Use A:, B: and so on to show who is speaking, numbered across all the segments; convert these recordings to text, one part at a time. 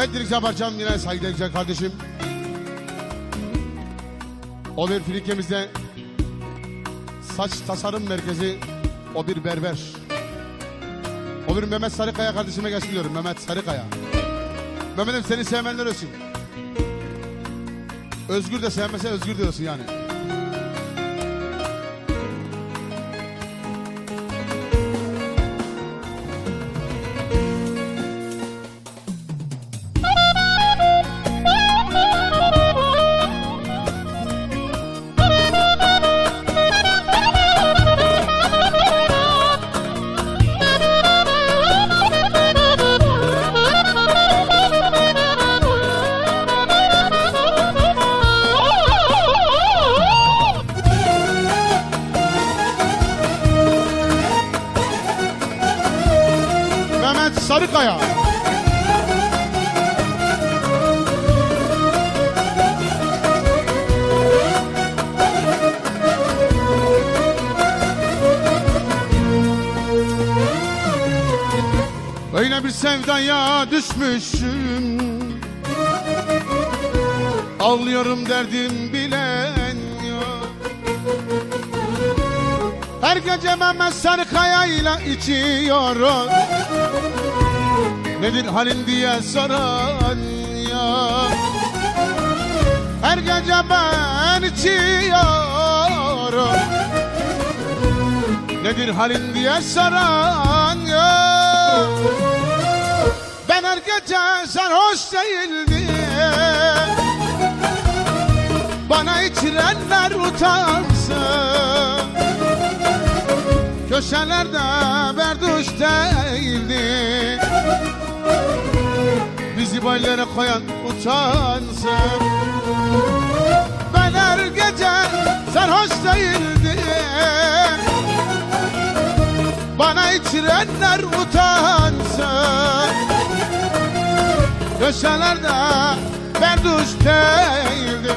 A: Evet Dilek parçam yine saygıdeğer güzel kardeşim. O bir filikemizde saç tasarım merkezi o bir berber. O bir Mehmet Sarıkaya kardeşime gelsin diyorum Mehmet Sarıkaya. Mehmet'im seni sevmenler olsun. Özgür de sevmese özgür diyorsun yani. Sarıkaya. Öyle bir sevdaya düşmüşüm Ağlıyorum derdim bilen yok. Her gece Mehmet Sarıkaya'yla içiyorum Nedir halin diye soran ya? Her gece ben içiyorum. Nedir halin diye soran ya? Ben her gece sarhoş değildim. Bana içirenler utansın. Köşelerde berduş değildi Bizi baylara koyan utansın. Ben her gece sarhoş değildim Bana içirenler utansın. Köşelerde berduş değildi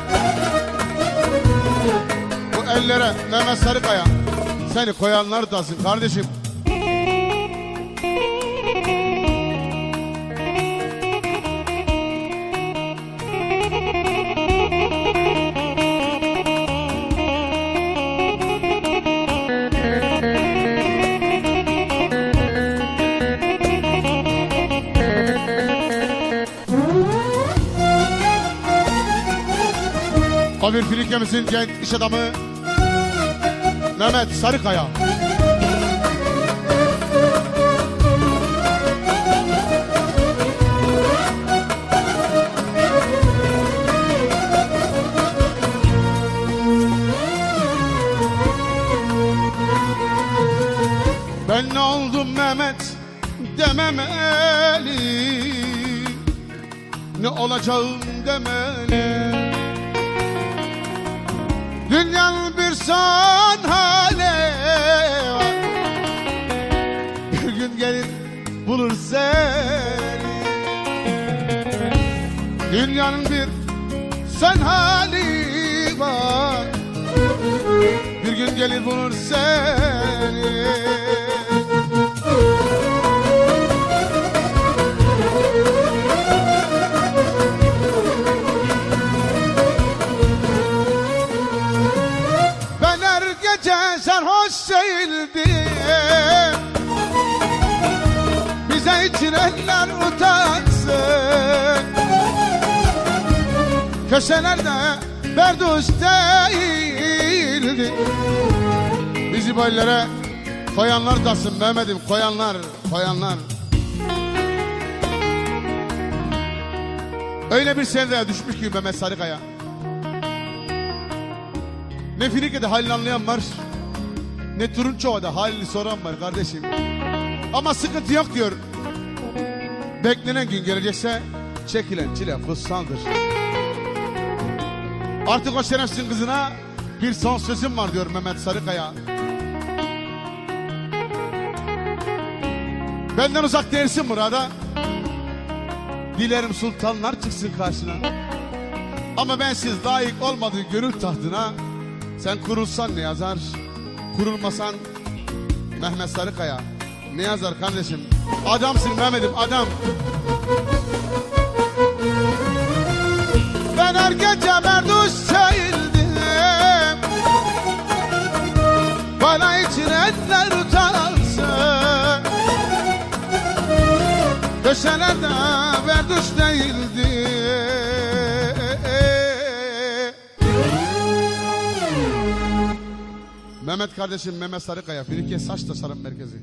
A: Bu ellere Mehmet Sarıkaya Seni koyanlar tasın kardeşim O bir filikemizin genç iş adamı Mehmet Sarıkaya. Ben ne oldum Mehmet dememeli Ne olacağım demeli Dünyanın bir son hali var. Bir gün gelir bulur seni. Dünyanın bir son hali var. Bir gün gelir bulur seni Köşelerde berduş değildi Bizi böylere koyanlar dasın Mehmet'im koyanlar koyanlar Öyle bir sevdaya düşmüş ki Mehmet Sarıkaya ne Finike'de halini anlayan var. Ne Turunçova'da halini soran var kardeşim. Ama sıkıntı yok diyor. Beklenen gün gelecekse çekilen çile kutsaldır. Artık o şerefsizin kızına bir son sözüm var diyor Mehmet Sarıkaya. Benden uzak değilsin burada. Dilerim sultanlar çıksın karşına. Ama bensiz layık olmadığı gönül tahtına sen kurulsan ne yazar? Kurulmasan Mehmet Sarıkaya ne yazar kardeşim? Adamsın Mehmet'im adam. Köşelerde verduş değildi. Mehmet kardeşim Mehmet Sarıkaya Firike Saç Tasarım Merkezi